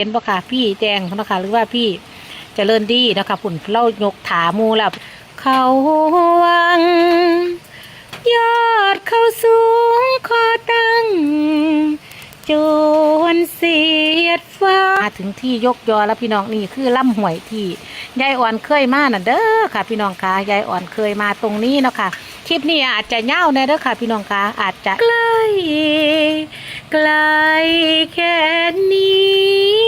เห็นปะค่ะพี่แจงนะคะหรือว่าพี่เจริญดีนะคะผุ่นเล่ายกถามูแล้วเขาวัง ยอดเขาสูงคอตั้งจวนเสียดฟ้ามาถึงที่ยกยอแล้วพี่น้องนี่คือล่ำหวยที่ยายอ่อนเคยมาน่ะเด้อค่ะ พี่น้องคะยายอ่อนเคยมาตรงนี้เนาะค่ะคลิปนี้อาจจะเง่าแน่เด้อค่ะ พี่น้องคะอาจจะใกล้ไกลแค่นี้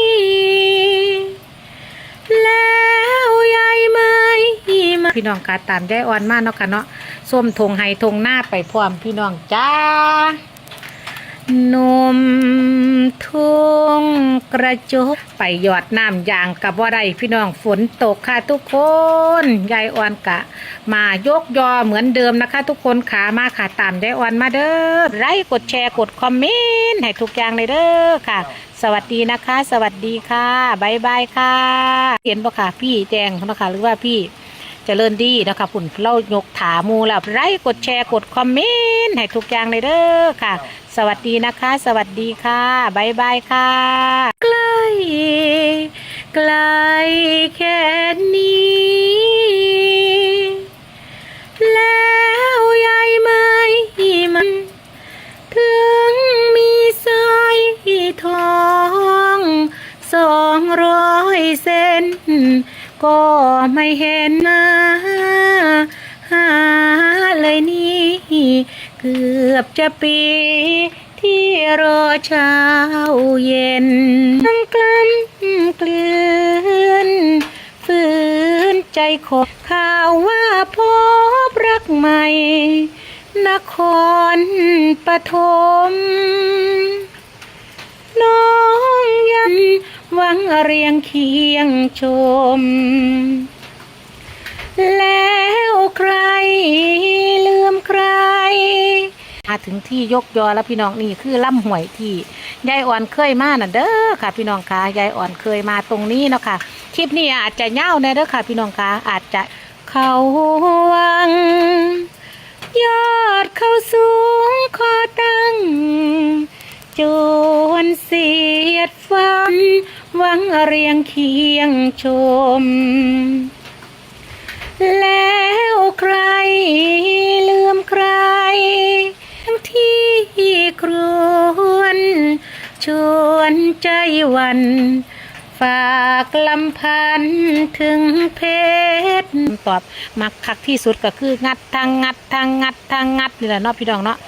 แล้วยายไม่มาพี่น้องกาตามยายอ่อนมาเนาะค่ะเนาะส้มทงไฮทงหน้าไปพร้อมพี่น้องจ้า นมทุ่งกระจกไปหยอดน้ำยางกับว่าไรพี่น้องฝนตกค่ะทุกคนยายอ่อนกะ มายกยอเหมือนเดิมนะคะ ทุกคนขามาค่ะตามยายอ่อนมาเด้อไลค์กดแชร์กดคอมเมนต์ให้ทุกอย่างเลยเด้อค่ะ สวัสดีนะคะ สวัสดีค่ะบายบายค่ะเห็นปะค่ะพี่แจงนะคะหรือว่าพี่เจริญดีนะคะผุ่นเล่ายกถามูแล้วไลค์กดแชร์กดคอมเมนต์ให้ทุกอย่างเลยเด้อค่ะ สวัสดีนะคะ สวัสดีค่ะบายบายค่ะใกล้ไกลแค่ เกือบจะปีที่รอเช้าเย็นทั้งกล้ำเกลือนฝืนใจขอข่าวว่าพบรักใหม่ นครปฐมน้องยังหวังเรียงเคียงชม แล้วใคราถึงที่ยกยอแล้วพี่น้องนี่คือล่ำหวยที่ยายอ่อนเคยมาน่ะเด้อค่ะ พี่น้องคะยายอ่อนเคยมาตรงนี้เนาะค่ะคลิปนี้อาจจะเง่าแน่เด้อค่ะ พี่น้องคะอาจจะเขาวัง ยอดเขาสูงคอตั้งจวนเสียดฟันหวังเรียงเคียงชม แล้ว วนใจวันฝากลำพันถึงเพชรตอบมักคักที่สุดก็คืองัดทางงัดทางงัดทางงัดนี่แหละเนาะพี่น้องเนาะ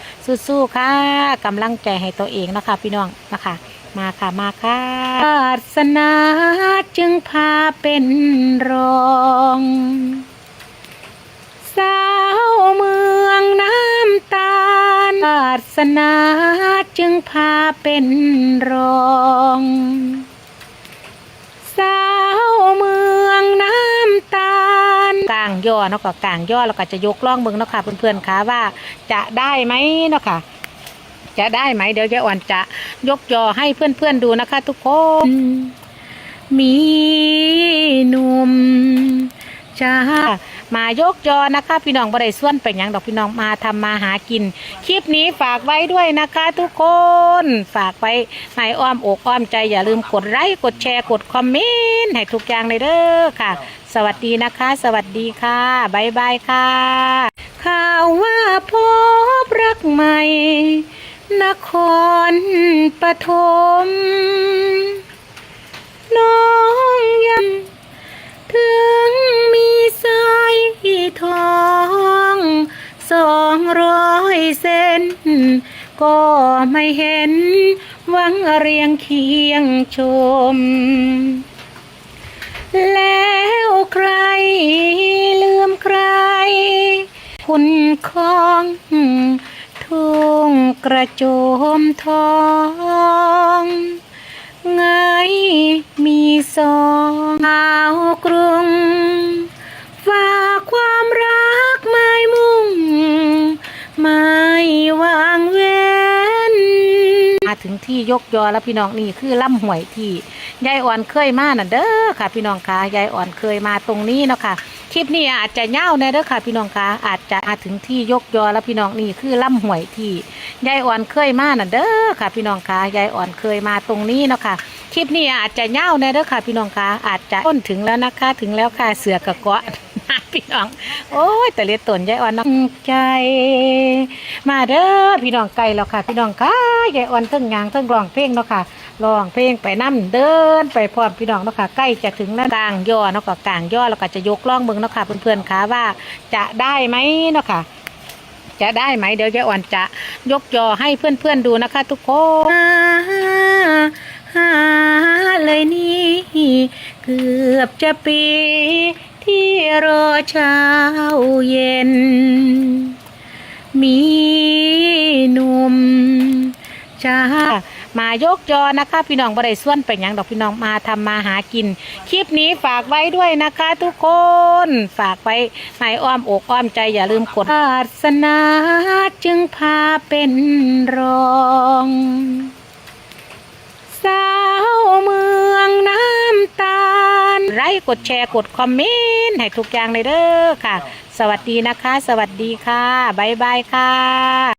สู้ๆค่ะกำลังใจให้ตัวเองนะคะพี่น้องนะคะมาค่ะมาค่ะศาสนาจึงพาเป็นรอง สาวเมืองน้ำตา ศาสนาจึงพาเป็นรองสาวเมืองน้ำตาลกลางย่อเนาะก็กลางย่อแล้วก็จะยกล่องเบิงเนาะค่ะเพื่อนๆคะว่าจะได้ไหมเนาะค่ะจะได้ไหมเดี๋ยวยายอ่อนจะยกยอให้เพื่อนๆดูนะคะทุกคน มีหนุ่มจ้ามายกยอนะคะ พี่น้องบ่ได้ส่วนไปหยังดอกพี่น้องมาทำมาหากิน คลิปนี้ฝากไว้ด้วยนะคะ ทุกคนฝากไว้ให้อ้อมอกอ้อมใจอย่าลืมกดไลค์กดแชร์กดคอมเมนต์ให้ทุกอย่างเลยเด้อค่ะ สวัสดีนะคะ สวัสดีค่ะบายบายค่ะข่าวว่าพบรักใหม่ นครปฐมน้อง น ก็ไม่เห็น หวังเรียงเคียงชม แล้วใครลืมใคร คุณของทุ่งกระโจมทองไงมีสองชาวกรุง ถึงที่ยกยอแล้วพี่น้องนี่คือล่ำหวยที่ยายอ่อนเคยมาน่ะเด้อค่ะ พี่น้องคะยายอ่อนเคยมาตรงนี้เนาะค่ะคลิปนี้อาจจะเง่าแน่เด้อค่ะ พี่น้องคะอาจจะมาถึงที่ยกยอแล้วพี่น้องนี่คือล่ำหวยที่ยายอ่อนเคยมาน่ะเด้อค่ะ พี่น้องคะยายอ่อนเคยมาตรงนี้เนาะค่ะคลิปนี้อาจจะเน่าแน่เด้อค่ะ พี่น้องคะอาจจะต้นถึงแล้วนะคะ ถึงแล้วค่ะเสือกระเกาะ พี่น้อง โอ้ยแต่เลียตนยายอ่อนนาะใจ มาเด้อพี่น้องไกลแล้วค่ะ พี่น้องค่ะยายอ่อนเทั้งยางเทั้งร้องเพลงเนาะค่ะร้องเพลงไปนํเดิน ไปพร้อมพี่น้องเนาะค่ะใกล้จะถึงแล้วกลางย่อเนาะค่ะกลางย่อแล้วก็จะยกล่องเบิ่งเนาะค่ะเพื่อนๆค่ะว่าจะได้ไหมเนาะค่ะจะได้ไหมเดี๋ยวยายอ่อนจะยกยอให้เพื่อนๆดูนะคะ ทุกคนเลยนี่เกือบจะปี ที่รอเช้าเย็น มีหนุ่มจ้ามายกจอนะคะพี่น้องบ่ได้ส่วนไปยังดอกพี่น้องมาทำมาหากิน คลิปนี้ฝากไว้ด้วยนะคะทุกคน ฝากไว้ในอ้อมอกอ้อมใจอย่าลืมกดศาสนาจึงพาเป็นรอง ค์กดแชร์กดคอมเมนต์ให้ทุกอย่างเลยเด้อค่ะ สวัสดีนะคะ สวัสดีค่ะบายบายค่ะ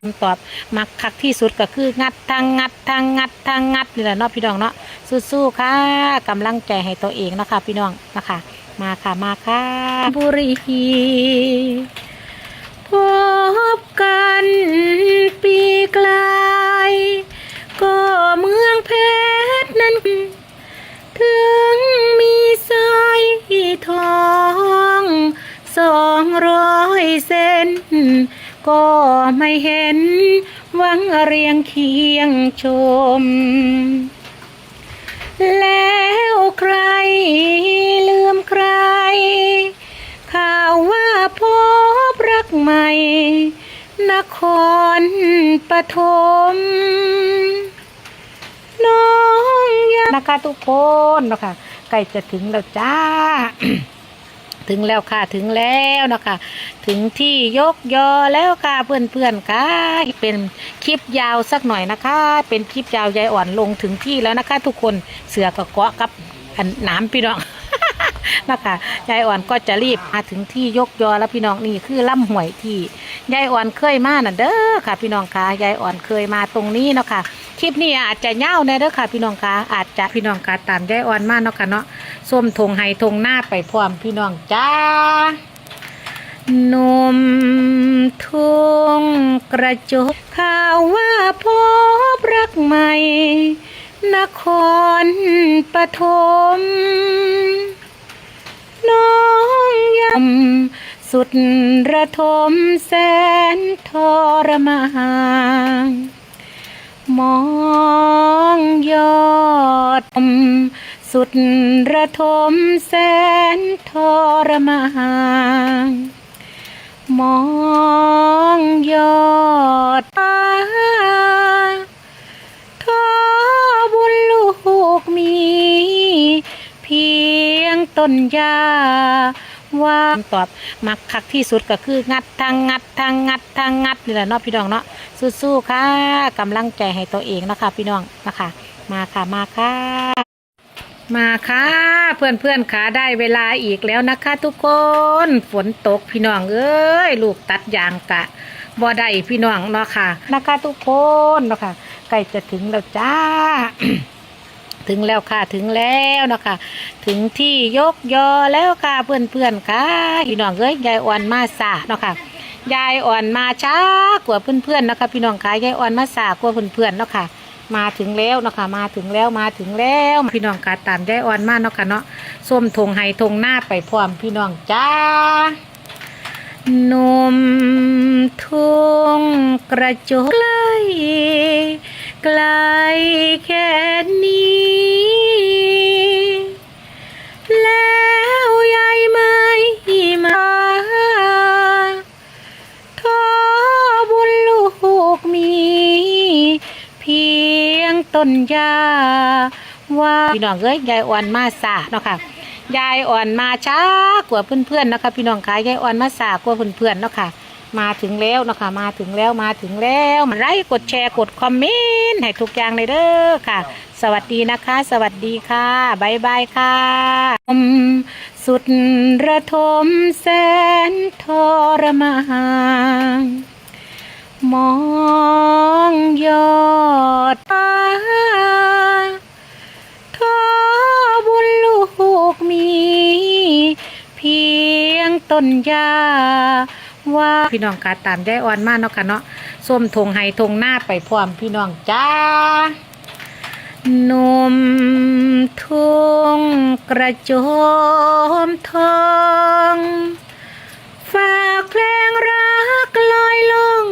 คำตอบมักคักที่สุดก็คืองัดทางงัดทางงัดทางงัดนี่แหละเนาะพี่น้องเนาะสู้ๆค่ะกำลังใจให้ตัวเองเนาะคะพี่น้องนะคะ มาค่ะมาค่ะบุรีพบกันปีกลายก็เมืองเพชรนั้น ก็ไม่เห็นหวังเรียงเคียงชม แล้วใครลืมใคร ข่าวว่าพบรักใหม่ นครปฐมน้องยานะคะทุกคนนะคะใกล้จะถึงแล้วจ้า ถึงแล้วค่ะถึงแล้วนะคะ ถึงที่ยกยอแล้วค่ะเพื่อนๆค่ะเป็นคลิปยาวสักหน่อยนะคะ เป็นคลิปยาวยายอ่อนลงถึงที่แล้วนะคะ ทุกคนเสือกเกาะกับน้ำพี่น้องนะคะยายอ่อนก็จะรีบมาถึงที่ยกยอแล้วพี่น้องนี่คือล่ำห่วยที่ยายอ่อนเคยมาน่ะเด้อค่ะ พี่น้องค่ะยายอ่อนเคยมาตรงนี้เนาะค่ะคลิปนี้อาจจะเน่าแน่เด้อค่ะ พี่น้องค่ะอาจจะพี่น้องค่ะตามยายอ่อนมาเนาะค่ะเนาะ ส้มทงไฮทงหน้าไปพร้อมพี่น้องจ้าหนุ่มทุ่งกระจกข่าวว่าพบรักใหม่ นครปฐมน้องยำสุดระทมแสนทรมานมองยอด สุดระทมแสนทรมานมองยอดฟ้าทอบุญลูกมี เพียงต้นยาว่าตอบมักคักที่สุดก็คืองัดทางงัดทางงัดทางงัดนี่แหละเนาะพี่น้องเนาะสู้ๆค่ะกำลังใจให้ตัวเองนะคะพี่น้องนะคะ มาค่ะมาค่ะ มาค่ะ เพื่อนเพื่อนๆค่ะได้เวลาอีกแล้วนะคะ ทุกคนฝนตกพี่น้องเอ้ยลูกตัดยางกะบ่ได้พี่น้องเนาะค่ะนะคะ ทุกคนเนาะค่ะใกล้จะถึงแล้วจ้า ถึงแล้วค่ะถึงแล้วเนาะค่ะถึงที่ยกยอแล้วค่ะเพื่อนเพื่อนๆค่ะพี่น้องเอ้ยยายอ่อนมาสาเนาะค่ะยายอ่อนมาช้ากว่าเพื่อนเพื่อนๆเนาะคะพี่น้องค่ะยายอ่อนมาสากว่าเพื่อนเพื่อนๆเนาะค่ะ มาถึงแล้วเนาะค่ะมาถึงแล้วมาถึงแล้วพี่น้องกาตามได้อ่อนมาเนาะค่ะเนาะส้มทงไฮทงหน้าไปพร้อมพี่น้องจ้าหนุ่มทุ่งกระจกไกลไกลแค่น ต้นยาว่าพี่น้องเอ้ยยายอ่อนมาสาเนาะค่ะยายอ่อนมาช้ากว่าเพื่อนๆเนาะคะพี่น้องคะยายอ่อนมาสากว่าเพื่อนๆเนาะค่ะมาถึงแล้วเนาะค่ะมาถึงแล้วมาถึงแล้วมาไลค์กดแชร์กดคอมเมนต์ให้ทุกอย่างเลยเด้อค่ะ สวัสดีนะคะ สวัสดีค่ะบายบายค่ะ สุดระทมแสนทรมานมองยอด ขอบุญลูกมี เพียงต้นยาว่าพี่น้องกาตามยายอ่อนมากเนาะค่ะเนาะส้มทงไฮทงหน้าไปพร้อมพี่น้องจ้านมทุงกระโจมทอง ฝากเพลงรักลอยลง